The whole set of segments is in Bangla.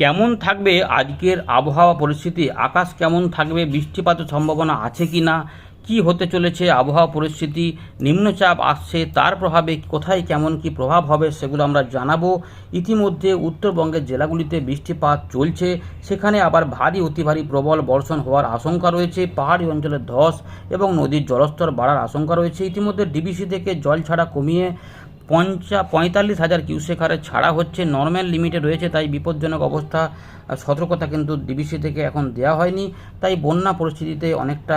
কেমন থাকবে আজকের আবহাওয়া পরিস্থিতি? আকাশ কেমন থাকবে? বৃষ্টিপাতের সম্ভাবনা আছে কি না? কি হতে চলেছে আবহাওয়া পরিস্থিতি? নিম্নচাপ আসছে, তার প্রভাবে কোথায় কেমন কি প্রভাব হবে সেগুলো আমরা জানাব। ইতিমধ্যে উত্তরবঙ্গের জেলাগুলিতে বৃষ্টিপাত চলছে, সেখানে আবার ভারী অতি ভারী প্রবল বর্ষণ হওয়ার আশঙ্কা রয়েছে। পাহাড়ি অঞ্চলে ধস এবং নদীর জলস্তর বাড়ার আশঙ্কা রয়েছে। ইতিমধ্যে ডিবিসি থেকে জল ছাড়া কমিয়ে পঞ্চা, পঁয়তাল্লিশ হাজার কিউসেক হারে ছাড়া হচ্ছে। নর্মাল লিমিটে রয়েছে, তাই বিপজ্জনক অবস্থা। সতর্কতা কিন্তু ডিবিসি থেকে এখন দেওয়া হয়নি। তাই বন্যা পরিস্থিতিতে অনেকটা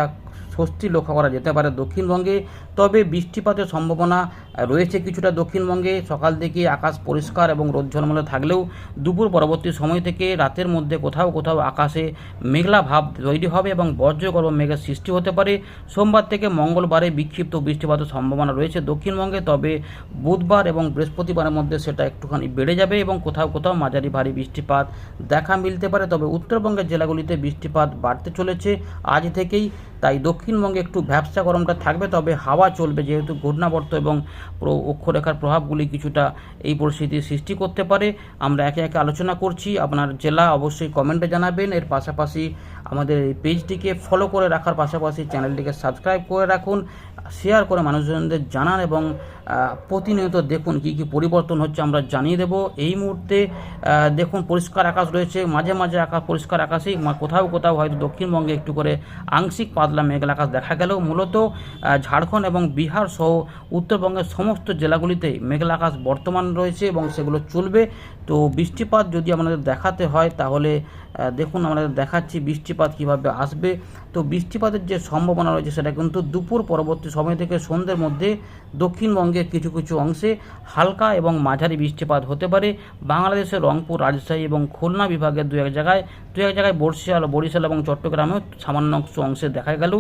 স্বস্তি লক্ষ্য করা যেতে পারে দক্ষিণবঙ্গে। তবে বৃষ্টিপাতের সম্ভাবনা রয়েছে কিছুটা দক্ষিণবঙ্গে। সকাল থেকে আকাশ পরিষ্কার এবং রোদ ঝলমলে থাকলেও দুপুর পরবর্তী সময় থেকে রাতের মধ্যে কোথাও কোথাও আকাশে মেঘলা ভাব তৈরি হবে এবং বজ্রগর্ভ মেঘের সৃষ্টি হতে পারে। সোমবার থেকে মঙ্গলবারে বিক্ষিপ্ত বৃষ্টিপাতের সম্ভাবনা রয়েছে দক্ষিণবঙ্গে, তবে বুধবার এবং বৃহস্পতিবারের মধ্যে সেটা একটুখানি বেড়ে যাবে এবং কোথাও কোথাও মাঝারি ভারী বৃষ্টিপাত দেখা মিলতে পারে। তবে উত্তরবঙ্গের জেলাগুলিতে বৃষ্টিপাত বাড়তে চলেছে। আজ থেকেই তাই দক্ষিণবঙ্গে একটু ভ্যাবসা গরমটা থাকবে, তবে হাওয়া চলবে যেহেতু ঘূর্ণাবর্ত এবং অক্ষরেখার প্রভাবগুলি কিছুটা এই পরিস্থিতির সৃষ্টি করতে পারে। আমরা একে একে আলোচনা করছি, আপনার জেলা অবশ্যই কমেন্টে জানাবেন। এর পাশাপাশি আমাদের এই পেজটিকে ফলো করে রাখার পাশাপাশি চ্যানেলটিকে সাবস্ক্রাইব করে রাখুন শেয়ার করে মানুষজনদের জানান এবং প্রতিনিয়ত দেখুন কি কি পরিবর্তন হচ্ছে আমরা জানিয়ে দেব। এই মুহূর্তে দেখুন পরিষ্কার আকাশ রয়েছে, মাঝে মাঝে আকাশ পরিষ্কার আকাশেই কোথাও কোথাও হয়তো দক্ষিণবঙ্গে একটু করে আংশিক পাতলা মেঘলা আকাশ দেখা গেলেও মূলত ঝাড়খণ্ড এবং বিহার সহ উত্তরবঙ্গের সমস্ত জেলাগুলিতে মেঘলা আকাশ বর্তমান রয়েছে এবং সেগুলো চলবে। তো বৃষ্টিপাত যদি আমাদের দেখাতে হয়, তাহলে দেখুন, আমরা দেখাচ্ছি বৃষ্টিপাত কীভাবে আসবে। তো বৃষ্টিপাতের যে সম্ভাবনা রয়েছে, সেটা কিন্তু দুপুর পরবর্তী সময় থেকে সন্ধ্যের মধ্যে দক্ষিণবঙ্গের কিছু কিছু অংশে হালকা এবং মাঝারি বৃষ্টিপাত হতে পারে। বাংলাদেশের রংপুর, রাজশাহী এবং খুলনা বিভাগের দু এক জায়গায়, দু এক জায়গায় বরিশাল বরিশাল এবং চট্টগ্রামেও সামান্য কিছু অংশে দেখা গেলেও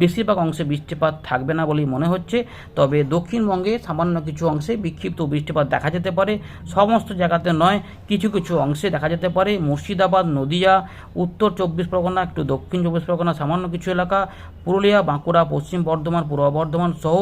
বেশিরভাগ অংশে বৃষ্টিপাত থাকবে না বলেই মনে হচ্ছে। তবে দক্ষিণবঙ্গে সামান্য কিছু অংশে বিক্ষিপ্ত বৃষ্টিপাত দেখা যেতে পারে। সমস্ত জায়গাতে নয়, কিছু কিছু অংশে দেখা যেতে পারে। মুর্শিদাবাদ নদিয়া উত্তর চব্বিশ পরগনা, একটু দক্ষিণ চব্বিশ পরগনা, সামান্য কিছু এলাকা, পুরুলিয়া, বাঁকুড়া, পশ্চিম বর্ধমান, পূর্ব বর্ধমান সহ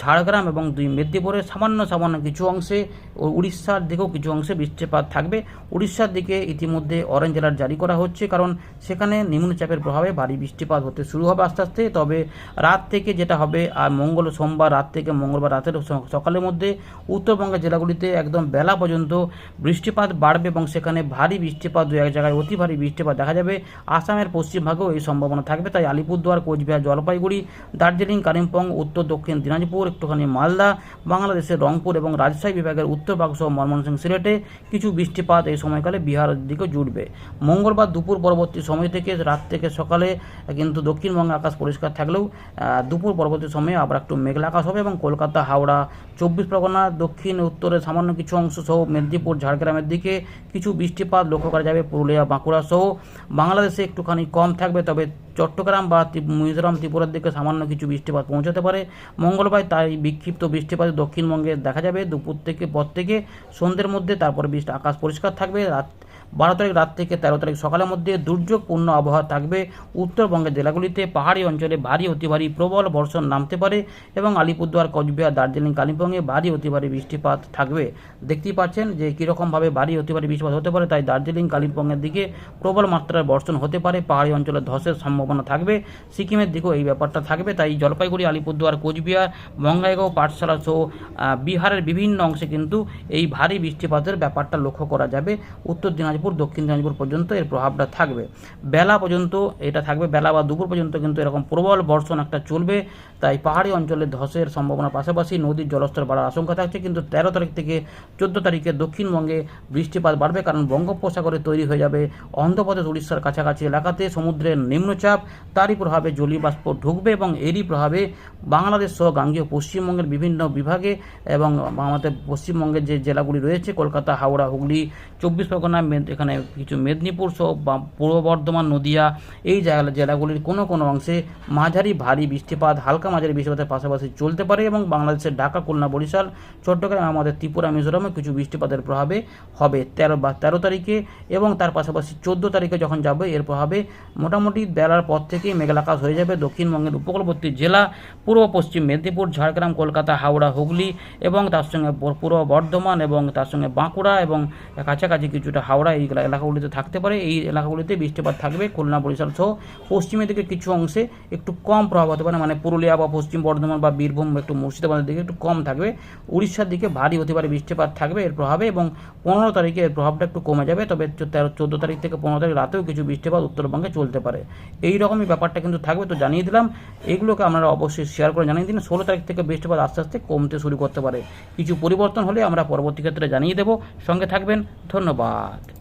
ঝাড়গ্রাম এবং দুই মেদিনীপুরের সামান্য সামান্য কিছু অংশে, ও উড়িষ্যার দিকেও কিছু অংশে বৃষ্টিপাত থাকবে। উড়িষ্যার দিকে ইতিমধ্যে অরেঞ্জ অ্যালার্ট জারি করা হচ্ছে কারণ সেখানে নিম্নচাপের প্রভাবে ভারী বৃষ্টিপাত হতে শুরু হবে আস্তে আস্তে। তবে রাত থেকে যেটা হবে, আর মঙ্গল সোমবার রাত থেকে মঙ্গলবার রাতের সকালের মধ্যে উত্তরবঙ্গের জেলাগুলিতে একদম বেলা পর্যন্ত বৃষ্টিপাত বাড়বে এবং সেখানে ভারী বৃষ্টিপাত দু এক জায়গায় অতি ভারী বৃষ্টিপাত দেখা যাবে। আসামের পশ্চিমভাগেও এই সম্ভাবনা থাকবে। তাই আলিপুরদুয়ার, কোচবিহার, জলপাইগুড়ি, দার্জিলিং, কালিম্পং, উত্তর, দক্ষিণ দিনাজপুর, একটুখানি মালদা, বাংলাদেশের রংপুর এবং রাজশাহী বিভাগের উত্তরভাগ সহ ময়মনসিংহ সিলেটে কিছু বৃষ্টিপাত এই সময়কালে বিহারের দিকে জুটবে। মঙ্গলবার দুপুর পরবর্তী সময় থেকে রাত থেকে সকালে কিন্তু দক্ষিণবঙ্গে আকাশ পরিষ্কার থাকলেও দুপুর পরবর্তী সময়ে আবার একটু মেঘলা আকাশ হবে এবং কলকাতা, হাওড়া, চব্বিশ পরগনা, দক্ষিণ, উত্তরে সামান্য কিছু অংশ সহ মেদিনীপুর, ঝাড়গ্রামের দিকে কিছু বৃষ্টিপাত লক্ষ্য করা যাবে। পুরুলিয়া, বাঁকুড়া সহ বাংলাদেশে একটুখানি কম থাকবে, তবে চট্টগ্রাম বা মিজোরাম, ত্রিপুরার দিকে সামান্য কিছু বৃষ্টিপাত পৌঁছাতে পারে। মঙ্গলবার তাই বিক্ষিপ্ত বৃষ্টিপাত দক্ষিণবঙ্গে দেখা যাবে। দুপুর থেকে, পর থেকে সন্ধ্যের মধ্যে তারপরে বৃষ্টি, আকাশ পরিষ্কার থাকবে। রাত বারো তারিখ রাত থেকে তেরো তারিখ সকালের মধ্যে দুর্যোগপূর্ণ আবহাওয়া থাকবে। উত্তরবঙ্গের জেলাগুলিতে পাহাড়ি অঞ্চলে ভারী অতি ভারী প্রবল বর্ষণ নামতে পারে এবং আলিপুরদুয়ার, কোচবিহার, দার্জিলিং, কালিম্পংয়ে ভারী অতি ভারী বৃষ্টিপাত থাকবে। দেখতেই পাচ্ছেন যে কীরকমভাবে ভারী অতি ভারী বৃষ্টিপাত হতে পারে, তাই দার্জিলিং, কালিম্পংয়ের দিকে প্রবল মাত্রার বর্ষণ হতে পারে। পাহাড়ি অঞ্চলে ধসের সম্ভাবনা থাকবে। সিকিমের দিকেও এই ব্যাপারটা থাকবে, তাই জলপাইগুড়ি, আলিপুরদুয়ার, কোচবিহার, বঙ্গাইগাঁও, পাঠশালা সহ বিহারের বিভিন্ন অংশে কিন্তু এই ভারী বৃষ্টিপাতের ব্যাপারটা লক্ষ্য করা যাবে। উত্তর দিনাজপুর দক্ষিণ দিনাজপুর পর্যন্ত এর প্রভাবটা থাকবে। বেলা পর্যন্ত এটা থাকবে, বেলা বা দুপুর পর্যন্ত কিন্তু এরকম প্রবল বর্ষণ একটা চলবে। তাই পাহাড়ি অঞ্চলে ধসের সম্ভাবনা পাশাপাশি নদীর জলস্তর বাড়ার আশঙ্কা থাকছে। কিন্তু তেরো তারিখ থেকে চোদ্দ তারিখে দক্ষিণবঙ্গে বৃষ্টিপাত বাড়বে, কারণ বঙ্গোপসাগরে তৈরি হয়ে যাবে অন্ধ্রপ্রদেশ, উড়িষ্যার কাছাকাছি এলাকাতে সমুদ্রের নিম্নচাপ। তারই প্রভাবে জলীয় বাষ্প ঢুকবে এবং এরই প্রভাবে বাংলাদেশ সহ গাঙ্গীয় পশ্চিমবঙ্গের বিভিন্ন বিভাগে এবং আমাদের পশ্চিমবঙ্গের যে জেলাগুলি রয়েছে, কলকাতা, হাওড়া, হুগলি, চব্বিশ পরগনা এখানে কিছু মেদিনীপুর সহ পূর্ব বর্ধমান, নদিয়া এই জায়গা জেলাগুলির কোনো কোনো অংশে মাঝারি ভারী বৃষ্টিপাত, হালকা মাঝারি বৃষ্টিপাতের পাশাপাশি চলতে পারে এবং বাংলাদেশের ঢাকা, খুলনা, বরিশাল, চট্টগ্রাম, আমাদের ত্রিপুরা মিজোরামে কিছু বৃষ্টিপাতের প্রভাবে হবে তেরো বা তেরো তারিখে এবং তার পাশাপাশি চোদ্দ তারিখে যখন যাবে এর প্রভাবে মোটামুটি বেলার পর থেকেই মেঘলাকাশ হয়ে যাবে। দক্ষিণবঙ্গের উপকূলবর্তী জেলা, পূর্ব পশ্চিম মেদিনীপুর, ঝাড়গ্রাম, কলকাতা, হাওড়া, হুগলি এবং তার সঙ্গে পূর্ব বর্ধমান এবং তার সঙ্গে বাঁকুড়া এবং কাছাকাছি কিছুটা হাওড়া এই এলা- এলাকাগুলিতে থাকতে পারে। এই এলাকাগুলিতে বৃষ্টিপাত থাকবে। খুলনা বরিশাল সহ পশ্চিমের দিকে কিছু অংশে একটু কম প্রভাব হতে পারে। মানে পুরুলিয়া বা পশ্চিম বর্ধমান বা বীরভূম একটু মুর্শিদাবাদের দিকে একটু কম থাকবে। উড়িষ্যার দিকে ভারী হতে পারে বৃষ্টিপাত থাকবে এর প্রভাবে এবং পনেরো তারিখে এর প্রভাবটা একটু কমে যাবে। তবে তেরো চোদ্দ তারিখ থেকে পনেরো তারিখ রাতেও কিছু বৃষ্টিপাত উত্তরবঙ্গে চলতে পারে। এই রকমই ব্যাপারটা কিন্তু থাকবে। তো জানিয়ে দিলাম, এগুলোকে আপনারা অবশ্যই শেয়ার করে জানিয়ে দিন। ষোলো তারিখ থেকে বৃষ্টিপাত আস্তে আস্তে কমতে শুরু করতে পারে। কিছু পরিবর্তন হলে আমরা পরবর্তী ক্ষেত্রে জানিয়ে দেবো। সঙ্গে থাকবেন। ধন্যবাদ।